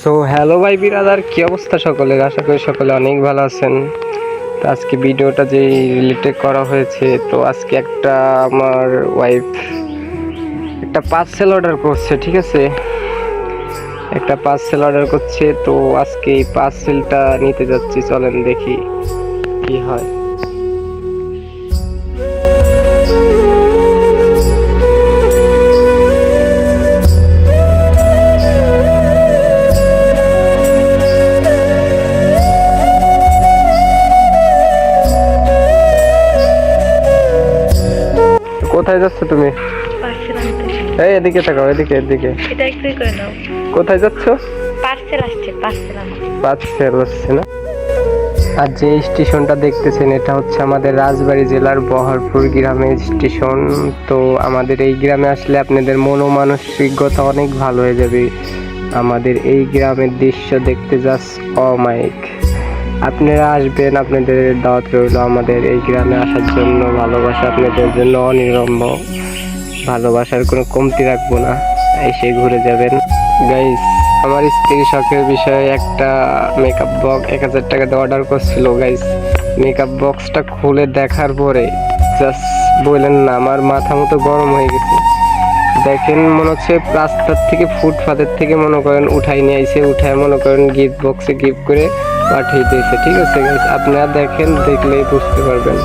So hello ভাই বিরাদার, কি অবস্থা সকলের? আশা করি সকলে অনেক ভালো আছেন। তো আজকে ভিডিওটা যে রিলেটেড করা হয়েছে, তো আজকে একটা আমার ওয়াইফ একটা পার্সেল অর্ডার করছে, ঠিক আছে? একটা পার্সেল অর্ডার করছে, তো আজকে এই পার্সেলটা নিতে যাচ্ছি, চলেন দেখি কি হয়। কোথায় যাচ্ছ তুমি? এই এদিকে তাকাও এদিকে এদিকে। এটা একটুই করে নাও কোথায় যাচ্ছ? পার্সেল আসছে পার্সেল আনতে। পাচ্ছেল না? আর যে স্টেশনটা দেখতেছেন এটা হচ্ছে আমাদের রাজবাড়ী জেলার বহরপুর গ্রামের স্টেশন। তো আমাদের এই গ্রামে আসলে আপনাদের মনোমানসিকতা অনেক ভালো হয়ে যাবে। আমাদের এই গ্রামের দৃশ্য দেখতে জাস্ট অমায়িক। আপনারা আসবেন, আপনাদের দাওয়াত রইল আমাদের এই গ্রামে আসার জন্য, ভালোবাসা আপনাদের জন্য অনিরম্ভ। ভালোবাসার কোনো কমতি রাখব না, এসে ঘুরে যাবেন। গাইস আমার স্ত্রী শখের বিষয়ে একটা মেকআপ বক্স এক হাজার টাকাতে অর্ডার করছিল গাইস মেকআপ বক্সটা খুলে দেখার পরে জাস্ট বললেন না, আমার মাথা মতো গরম হয়ে গেছে। দেখেন, মনে হচ্ছে রাস্তার থেকে, ফুটপাতের থেকে মনে করেন উঠাই নিয়ে আইসে উঠায় মনে করেন গিফট বক্সে গিফট করে পাঠিয়ে দিয়েছে ঠিক আছে? আপনারা দেখেন, দেখলেই বুঝতে পারবেন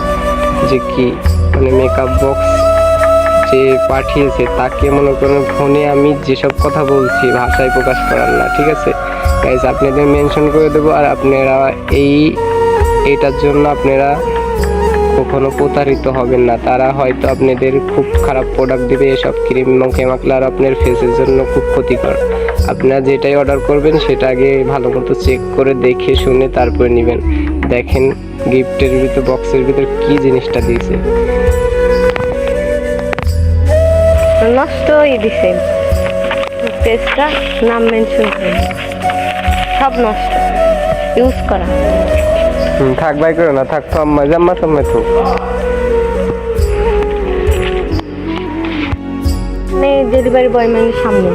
যে কি মানে মেকআপ বক্স যে পাঠিয়েছে, তাকে মনে করেন ফোনে আমি যেসব কথা বলছি, ভাষায় প্রকাশ করার না, ঠিক আছে গাইজ আপনাদের মেনশন করে দেবো, আর আপনারা এই, এটার জন্য আপনারা কখনো প্রতারিত হবেন না। তারা হয়তো আপনাদের খুব খারাপ প্রোডাক্ট দিবে, এসব ক্রিম এবং কেমাকলার আপনার ফেসের জন্য খুব ক্ষতিকর। আপনারা যেটাই অর্ডার করবেন, সেটা আগে ভালো মতো চেক করে দেখে শুনে তারপরে নেবেন। দেখেন গিফটের ভিতর বক্সের ভিতর কি জিনিসটা দিয়েছে। দিছে। পেজটা নাম মেনশন সব নষ্ট। ইউজ করা। থাক ভাই করো না, থাক তো আম্মা, জাম্মা, সাম্মা তো মানে ডেলিভারি বয় মানে সামনে।